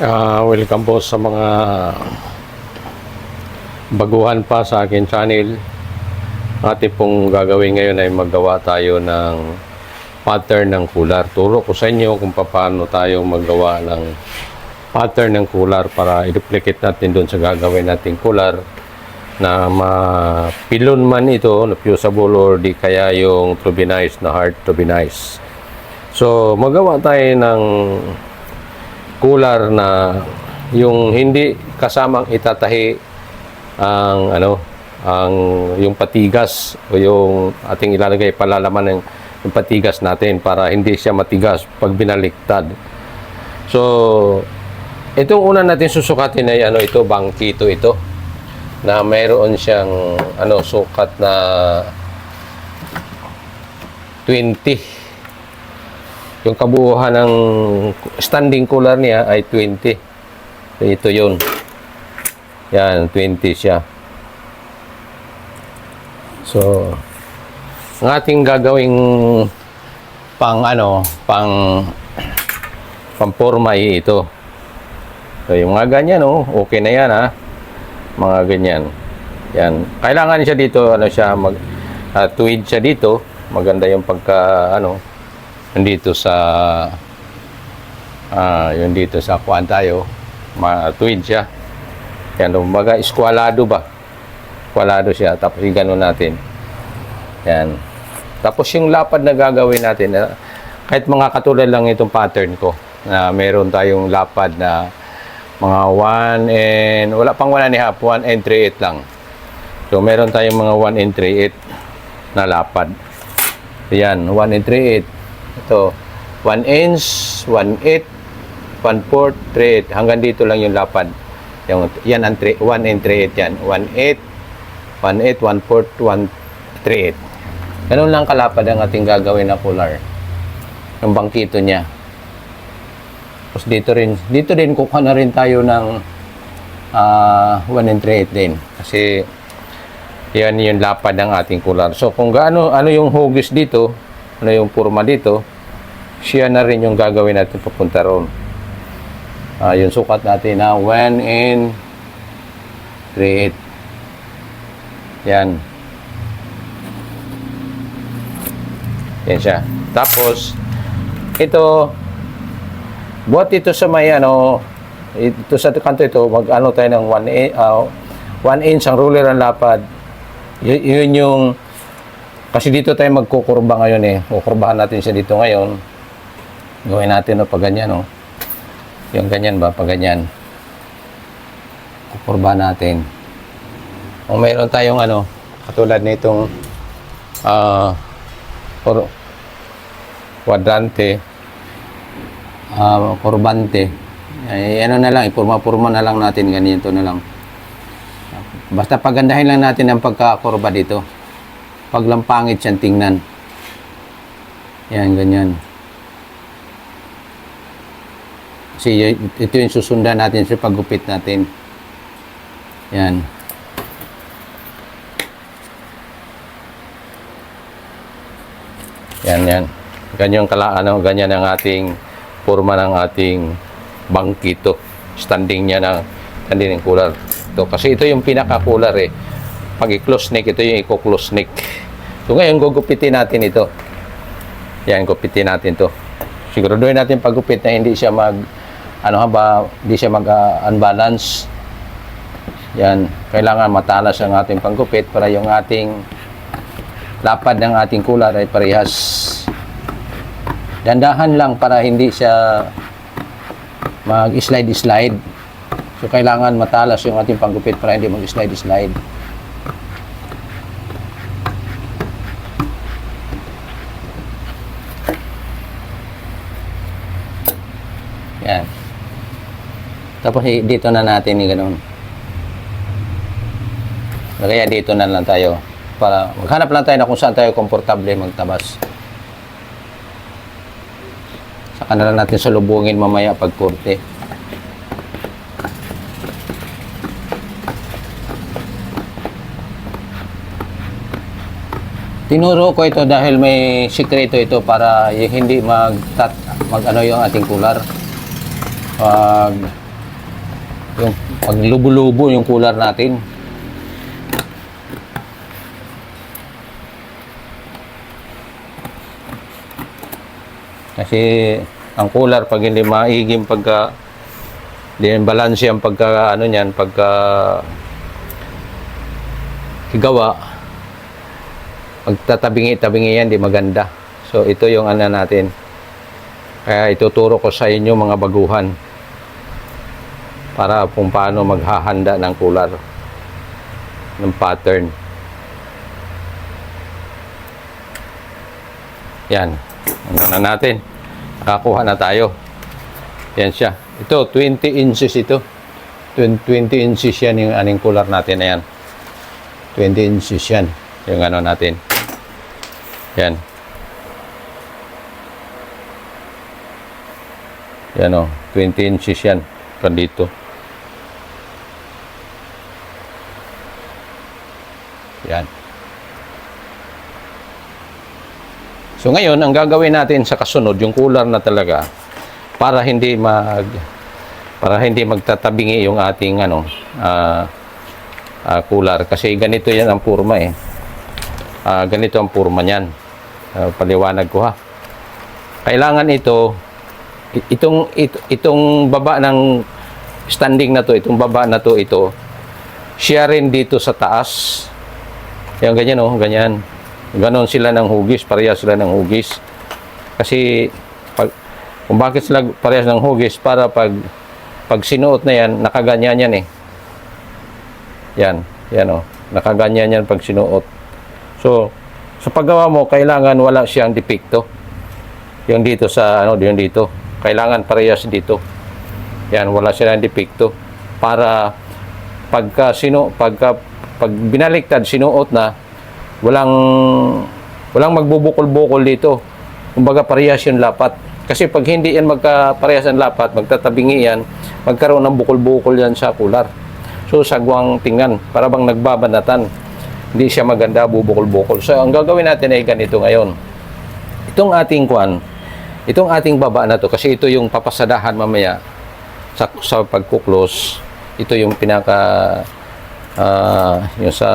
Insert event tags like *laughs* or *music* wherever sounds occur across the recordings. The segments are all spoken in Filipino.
Ah, welcome po sa mga baguhan pa sa akin channel. Ate pong gagawin ngayon ay maggawa tayo ng pattern ng kular. Turo ko sa inyo kung paano tayo maggawa ng pattern ng kular para i-duplicate natin doon sa gagawin nating kular na mapilon man ito, na or di kaya yung turbinized na hard turbinized. So, magawa tayo ng kular na yung hindi kasamang itatahi ang ano ang yung patigas o yung ating ilalagay palalaman ng yung patigas natin para hindi siya matigas pag binaliktad. So itong una natin susukatin ay ano ito bangkito ito na mayroon siyang ano sukat na 20 yung kabuuhan ng standing cooler niya ay 20. Ito yun. Yan, 20 siya. So, ang ating gagawing pang ano, pang pamporma ito. So, yung mga ganyan, oh, okay na yan, ha? Mga ganyan. Yan. Kailangan siya dito, ano siya, mag, uh, tweed siya dito. Maganda yung pagka, ano, nandito sa ah yun dito sa kuan tayo. Ma-tweed siya. Yan umaga eskwalado ba? Eskwalado siya tapos yung natin. Yan. Tapos yung lapad na gagawin natin ah, kahit mga katulad lang itong pattern ko na meron tayong lapad na mga 1 and wala pang 1 and a half 1 and 3 8 lang. So meron tayong mga 1 and 3 8 na lapad. Yan 1 and 3 8 ito, 1 inch, 1 8, 1 4, 3 8. Hanggang dito lang yung lapad. Yung, yan ang 3, 1 and 3 8 yan. 1 8, 1 8, 1 4, 1 3 8. Ganun lang kalapad ang ating gagawin na cooler. Yung bangkito niya. Tapos dito rin, dito din kukuha na rin tayo ng uh, 1 and 3 8 din. Kasi yan yung lapad ng ating cooler. So kung gaano ano yung hugis dito, ano yung forma dito, siya na rin yung gagawin natin papunta roon. Ah, yung sukat natin na 1 in 3 8. Yan. Yan siya. Tapos, ito, buhat ito sa may ano, ito sa kanto ito, mag ano tayo ng 1 in, uh, 1 inch ang ruler ang lapad. Y- yun yung kasi dito tayo magkukurba ngayon eh. Kukurbahan natin siya dito ngayon. Gawin natin no, pag ganyan no. Yung ganyan ba, pag ganyan. Kukurba natin. Kung mayroon tayong ano, katulad nitong ah uh, quadrante, uh, kurbante. Ay, ano na lang, ipurma-purma na lang natin, ganito na lang. Basta pagandahin lang natin ang pagkakurba dito paglampangit siyang tingnan. Yan, ganyan. Kasi ito yung susundan natin sa paggupit natin. Yan. Yan, yan. Ganyan kala, ano, ganyan ang ating forma ng ating bangkito. Standing niya na standing ng cooler. Ito, kasi ito yung pinaka-cooler eh pag i-close neck, ito yung i-close neck. So ngayon, gugupitin natin ito. Yan, gupitin natin to. Siguraduhin natin paggupit na hindi siya mag, ano ba, hindi siya mag-unbalance. Yan, kailangan matalas ang ating panggupit para yung ating lapad ng ating kular ay parehas. Dandahan lang para hindi siya mag-slide-slide. So, kailangan matalas yung ating panggupit para hindi mag-slide-slide. Yan. Tapos dito na natin yung ganun. Kaya dito na lang tayo. Para maghanap lang tayo na kung saan tayo komportable magtabas. Saka na lang natin salubungin mamaya pag kurte. Tinuro ko ito dahil may sikreto ito para hindi mag, mag ano yung ating kular. Pag Yung pag lubo-lubo yung cooler natin. Kasi ang cooler pag hindi maiging pagka hindi balance ang pagka ano niyan pagka higawa pagtatabingi-tabingi yan di maganda. So ito yung ano natin. Kaya ituturo ko sa inyo mga baguhan para kung paano maghahanda ng cooler ng pattern. Yan. Ano na natin. Nakakuha na tayo. Yan siya. Ito, 20 inches ito. 20, 20 inches yan yung aning cooler natin na yan. 20 inches yan. Yung ano natin. Yan. Yan o. 20 inches yan. Kan dito. Yan. So ngayon, ang gagawin natin sa kasunod, yung cooler na talaga, para hindi mag para hindi magtatabingi yung ating ano ah ah, cooler kasi ganito yan ang purma eh. Ah, ganito ang purma niyan. Ah, paliwanag ko ha. Kailangan ito itong it- itong baba ng standing na to, itong baba na to ito siya rin dito sa taas. Yan ganyan oh, ganyan. Ganon sila ng hugis, parehas sila ng hugis. Kasi pag, kung bakit sila parehas ng hugis para pag pag sinuot na yan, nakaganyan yan eh. Yan, yan oh. Nakaganyan yan pag sinuot. So, sa paggawa mo, kailangan wala siyang depekto. Yung dito sa, ano, yung dito. Kailangan parehas dito. Yan, wala silang depekto. Para pagka sino, pagka pag binaliktad, sinuot na, walang walang magbubukol-bukol dito. Kumbaga parehas yung lapat. Kasi pag hindi yan magkaparehas ang lapat, magtatabingi yan, magkaroon ng bukol-bukol yan sa kular. So sagwang tingnan, para bang nagbabanatan. Hindi siya maganda, bubukol-bukol. So ang gagawin natin ay ganito ngayon. Itong ating kwan, itong ating baba na to, kasi ito yung papasadahan mamaya sa, sa pagkuklose. Ito yung pinaka, ah, yung sa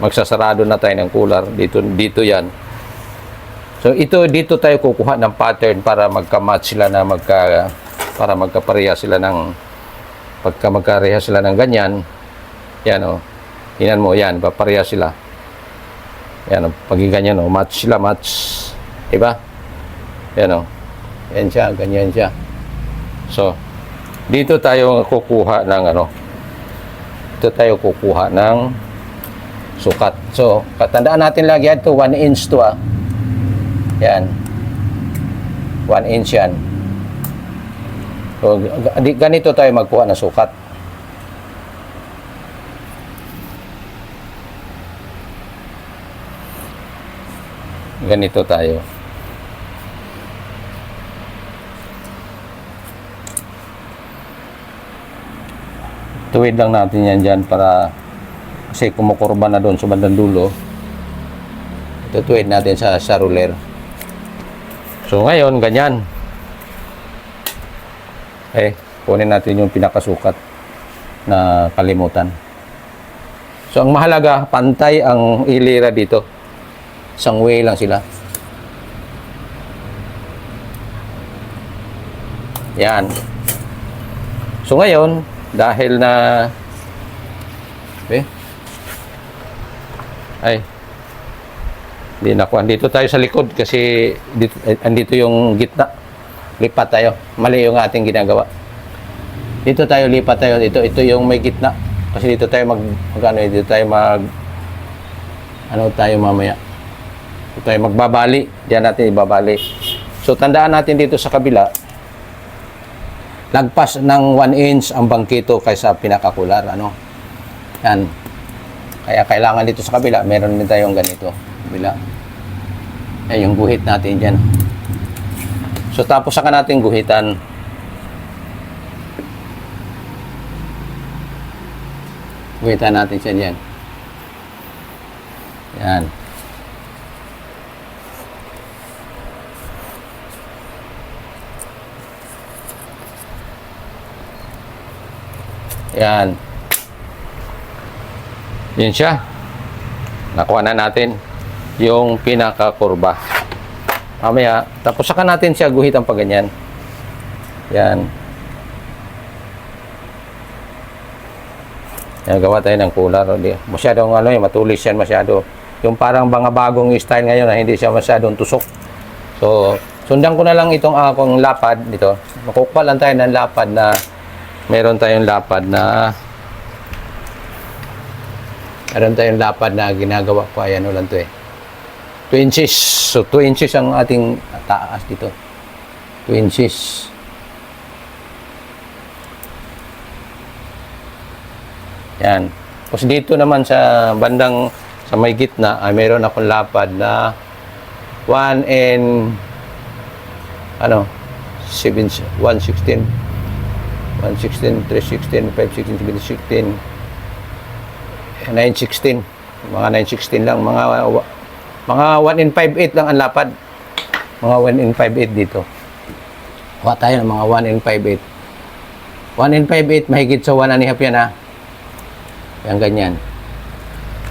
magsasarado na tayo ng cooler. Dito, dito yan. So ito dito tayo kukuha ng pattern para magka-match sila na magka para magkapareha sila ng pagka magkareha sila ng ganyan. Yan oh. Tingnan mo yan, papareha sila. Yan oh, pag ganyan oh, match sila, match. 'Di ba? Yan oh. Yan siya, ganyan siya. So, dito tayo kukuha ng ano. Dito tayo kukuha ng sukat. So, katandaan natin lagi yan to 1 inch to ah. Yan. 1 inch yan. So, ganito tayo magkuha ng sukat. Ganito tayo. Tuwid lang natin yan dyan para kasi kumukurba na doon sa bandang dulo. Tutuwid natin sa, sa ruler. So ngayon, ganyan. Eh, kunin natin yung pinakasukat na kalimutan. So ang mahalaga, pantay ang ilira dito. Isang way lang sila. Yan. So ngayon, dahil na eh, ay hindi na kuha. Dito tayo sa likod kasi dito, eh, andito yung gitna. Lipat tayo. Mali yung ating ginagawa. Dito tayo, lipat tayo. Dito, ito yung may gitna. Kasi dito tayo mag, mag ano, eh, dito tayo mag, ano tayo mamaya. Dito tayo magbabali. Diyan natin ibabali. So, tandaan natin dito sa kabila, lagpas ng 1 inch ang bangkito kaysa pinakakular. Ano? Yan. Kaya kailangan dito sa kabila, meron din tayong ganito. Kabila. Yan yung guhit natin dyan. So tapos saka natin guhitan. Guhitan natin siya dyan. Yan. Yan. Yan siya. Nakuha na natin yung pinaka-kurba. Mamaya, tapos saka natin siya guhitan pa ganyan. Yan. Yan, gawa tayo ng cooler. Masyadong ano eh, matulis yan masyado. Yung parang mga bagong style ngayon na hindi siya masyadong tusok. So, sundan ko na lang itong akong lapad dito. Makukuha lang tayo ng lapad na meron tayong lapad na meron tayong lapad na ginagawa ko. Ayan, lang to eh. 2 inches. So, 2 inches ang ating taas dito. 2 inches. Yan. Tapos dito naman sa bandang sa may gitna ay meron akong lapad na 1 and ano 7 116 116 316 516 716 916 mga 916 lang mga mga 1 in 58 lang ang lapad mga 1 in 58 dito kuha tayo ng mga 1 in 58 1 in 58 mahigit sa 1 and a half yan ha yan ganyan.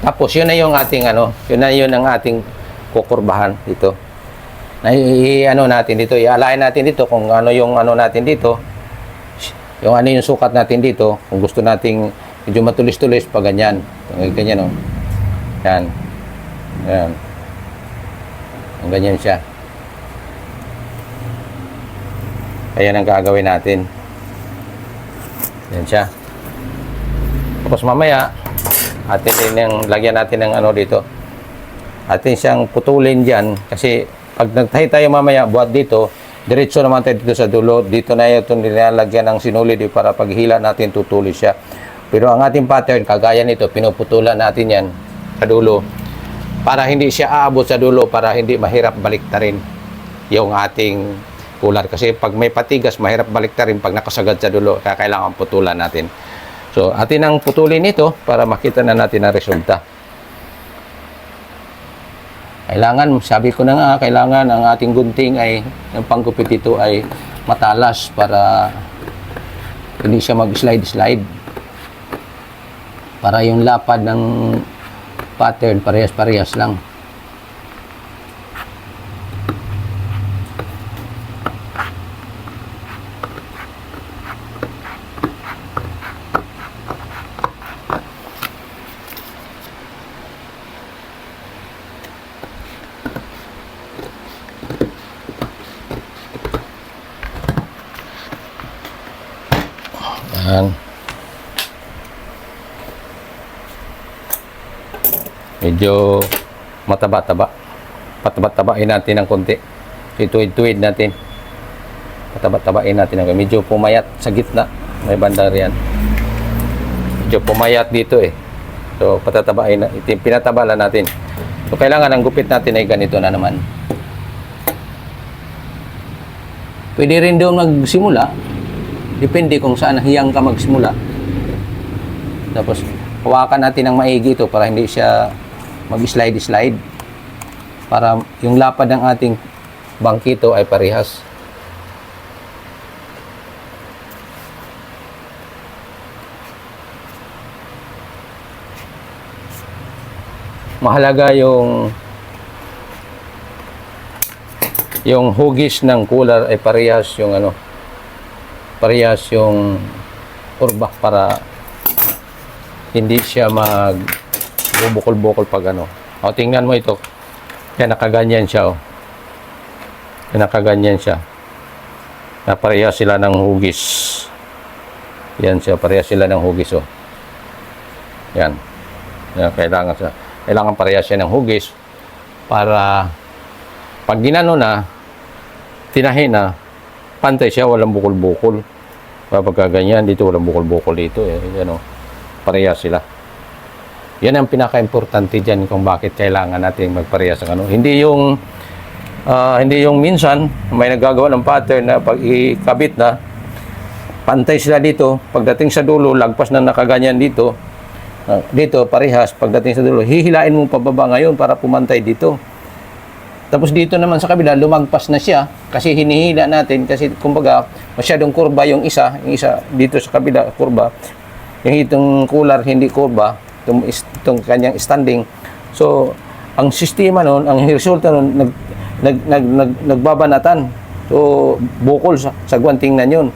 Tapos yun na yung ating ano, yun na yun ang ating kukurbahan dito. Na ano natin dito, ialain natin dito kung ano yung ano natin dito. Yung ano yung sukat natin dito, kung gusto nating medyo matulis-tulis pa ganyan. Ganyan oh. Yan. Yan. Ang ganyan siya. Ayan ang gagawin natin. Yan siya. Tapos mamaya, atin din yung, lagyan natin ng ano dito. Atin siyang putulin dyan. Kasi pag nagtahi tayo mamaya, buhat dito, diretso naman tayo dito sa dulo. Dito na ito nilalagyan ng sinulid para paghila natin tutuloy siya. Pero ang ating pattern, kagaya nito, pinuputulan natin yan sa dulo. Para hindi siya aabot sa dulo, para hindi mahirap baliktarin yung ating kular. Kasi pag may patigas, mahirap baliktarin pag nakasagad sa dulo. Kaya kailangan putulan natin. So, atin ang putulin ito para makita na natin ang resulta. Kailangan, sabi ko na nga, kailangan ang ating gunting ay, ang panggupit ito ay matalas para hindi siya mag-slide-slide. Para yung lapad ng pattern, parehas-parehas lang. Medyo mataba-taba. Pataba-tabain natin ng konti. Ituid-tuid natin. Pataba-tabain natin ng Medyo pumayat sa gitna. May banda riyan. Medyo pumayat dito eh. So, patatabain na. Ito, pinataba lang natin. So, kailangan ang gupit natin ay ganito na naman. Pwede rin doon magsimula. Depende kung saan hiyang ka magsimula. Tapos, hawakan natin ng maigi ito para hindi siya mag-slide-slide. Para yung lapad ng ating bangkito ay parehas. Mahalaga yung yung hugis ng cooler ay parehas yung ano parehas yung kurba para hindi siya mag bubukol-bukol pag ano. O, tingnan mo ito. Yan, nakaganyan siya, oh. Yan, nakaganyan siya. Na parehas sila ng hugis. Yan siya, parehas sila ng hugis, oh. Yan. Yan, kailangan siya. Kailangan parehas siya ng hugis para pag ginano na, tinahin na, pantay siya, walang bukol-bukol. Kapag ganyan, dito walang bukol-bukol dito. Eh. Yan, oh. Parehas sila. Yan ang pinaka-importante diyan kung bakit kailangan natin magparehas ng ano. Hindi yung ah, hindi yung minsan may naggagawa ng pattern na pag ikabit na pantay sila dito, pagdating sa dulo lagpas na nakaganyan dito. ah, dito parehas pagdating sa dulo, hihilain mo pababa ngayon para pumantay dito. Tapos dito naman sa kabila, lumagpas na siya kasi hinihila natin kasi kumbaga masyadong kurba yung isa, yung isa dito sa kabila kurba. yung itong cooler hindi kurba, itong, itong kanyang standing. So, ang sistema nun, ang resulta nun, nag, nag, nag, nag, nagbabanatan. So, bukol sa, sa tingnan yun.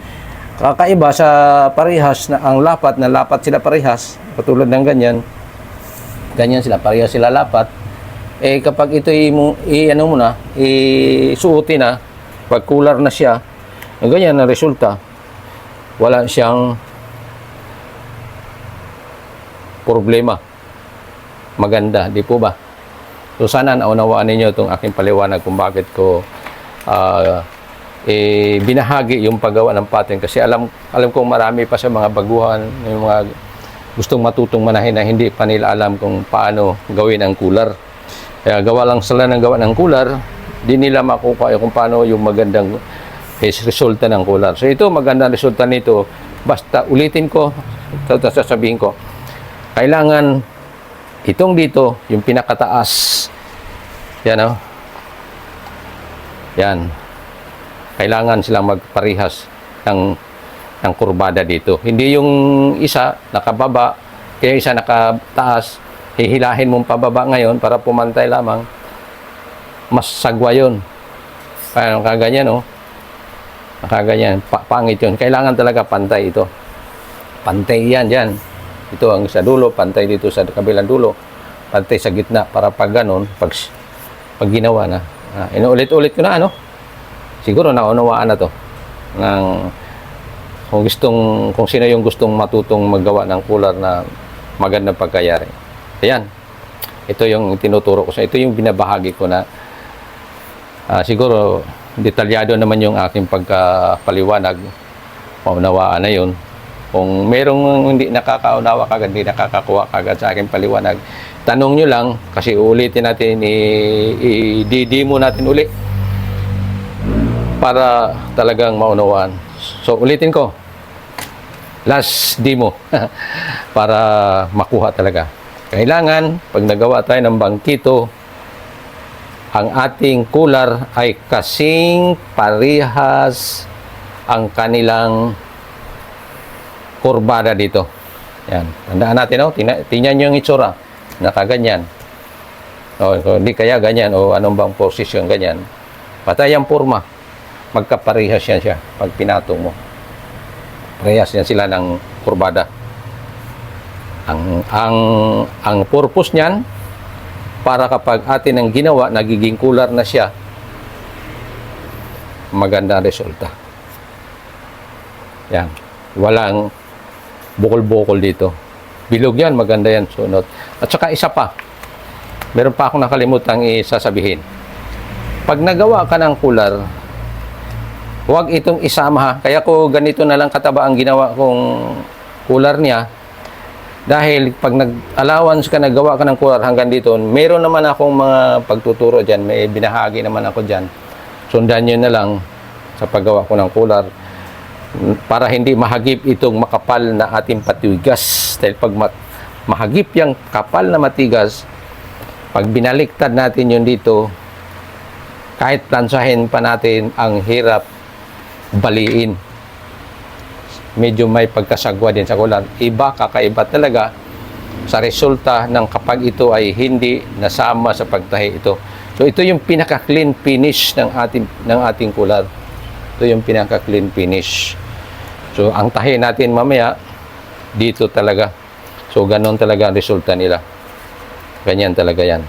Kakaiba sa parehas na ang lapat, na lapat sila parehas, katulad ng ganyan, ganyan sila, parehas sila lapat. Eh kapag ito i, i ano mo na, isuotin na, pag cooler na siya, ang ganyan na resulta, wala siyang problema. Maganda, di po ba? So sana naunawaan ninyo itong aking paliwanag kung bakit ko ah, eh, binahagi yung paggawa ng pattern kasi alam alam kong marami pa sa mga baguhan, yung mga gustong matutong manahin na hindi pa nila alam kung paano gawin ang cooler. Kaya gawa lang sila ng gawa ng cooler, di nila makukuha kung paano yung magandang eh, resulta ng cooler. So ito, magandang resulta nito. Basta ulitin ko, sasabihin ko, kailangan itong dito, yung pinakataas, yan o, yan, kailangan silang magparihas ng ng kurbada dito. Hindi yung isa nakababa, kaya isa nakataas, hihilahin mong pababa ngayon para pumantay lamang. Mas sagwa yun. Parang kaganyan, no? Nakaganyan. Pa pangit yun. Kailangan talaga pantay ito. Pantay yan, yan. Ito ang sa dulo, pantay dito sa kabilang dulo. Pantay sa gitna para pag ganun, pag, pag ginawa na. Ah, inuulit-ulit ko na, ano? Siguro naunawaan na to. Ng, kung gustong kung sino yung gustong matutong maggawa ng cooler na magandang pagkayari. Ayan. Ito yung tinuturo ko sa ito yung binabahagi ko na ah, siguro detalyado naman yung aking pagkapaliwanag. Maunawaan na yun. Kung merong hindi nakakaunawa kagad, hindi nakakakuha kagad sa aking paliwanag, tanong nyo lang kasi uulitin natin, i-demo natin uli para talagang maunawaan. So, ulitin ko. Last demo *laughs* para makuha talaga. Kailangan, pag nagawa tayo ng bangkito, ang ating cooler ay kasing parihas ang kanilang kurbada dito. Yan. Tandaan natin, oh. Tingnan, tingnan nyo yung itsura. Nakaganyan. O, kung hindi kaya ganyan, o anong bang position ganyan. Patay ang forma magkaparehas yan siya pag pinatong mo. Parehas yan sila ng kurbada. Ang ang ang purpose niyan para kapag atin ang ginawa nagiging cooler na siya maganda resulta. Yan. Walang bukol-bukol dito. Bilog yan, maganda yan sunod. At saka isa pa, meron pa akong nakalimutang isasabihin. Pag nagawa ka ng cooler, Huwag itong isama. Kaya ko ganito na lang kataba ang ginawa kong cooler niya. Dahil pag nag-allowance ka, naggawa ka ng cooler hanggang dito, meron naman akong mga pagtuturo dyan. May binahagi naman ako dyan. Sundan nyo na lang sa paggawa ko ng cooler para hindi mahagip itong makapal na ating patigas. Dahil pag ma- mahagip yung kapal na matigas, pag binaliktad natin yun dito, kahit plansahin pa natin ang hirap baliin. Medyo may pagkasagwa din sa kulan. Iba, kakaiba talaga sa resulta ng kapag ito ay hindi nasama sa pagtahi ito. So ito yung pinaka-clean finish ng ating ng ating kular. Ito yung pinaka-clean finish. So ang tahi natin mamaya dito talaga. So ganon talaga ang resulta nila. Ganyan talaga yan.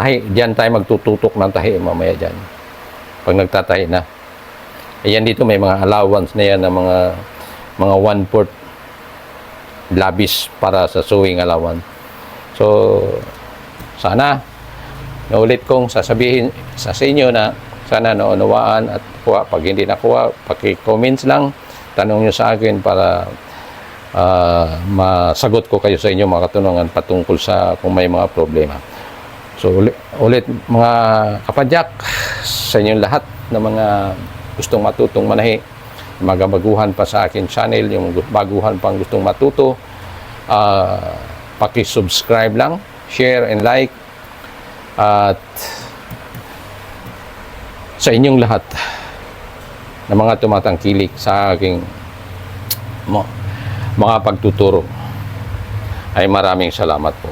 Tahi, diyan tayo magtututok ng tahi mamaya diyan. Pag nagtatahi na. Ayan dito may mga allowance na yan ng mga mga one fourth labis para sa sewing allowance. So sana naulit kong sasabihin sa sa inyo na sana naunawaan at kuha. Pag hindi nakuha, paki-comments lang. Tanong nyo sa akin para ah, masagot ko kayo sa inyo mga katanungan patungkol sa kung may mga problema. So ulit, ulit mga kapadyak sa inyong lahat ng mga gustong matutong manahi, mga baguhan pa sa akin channel, yung baguhan pang gustong matuto, uh, paki-subscribe lang, share and like, at sa inyong lahat na mga tumatangkilik sa aking mga pagtuturo. Ay maraming salamat po.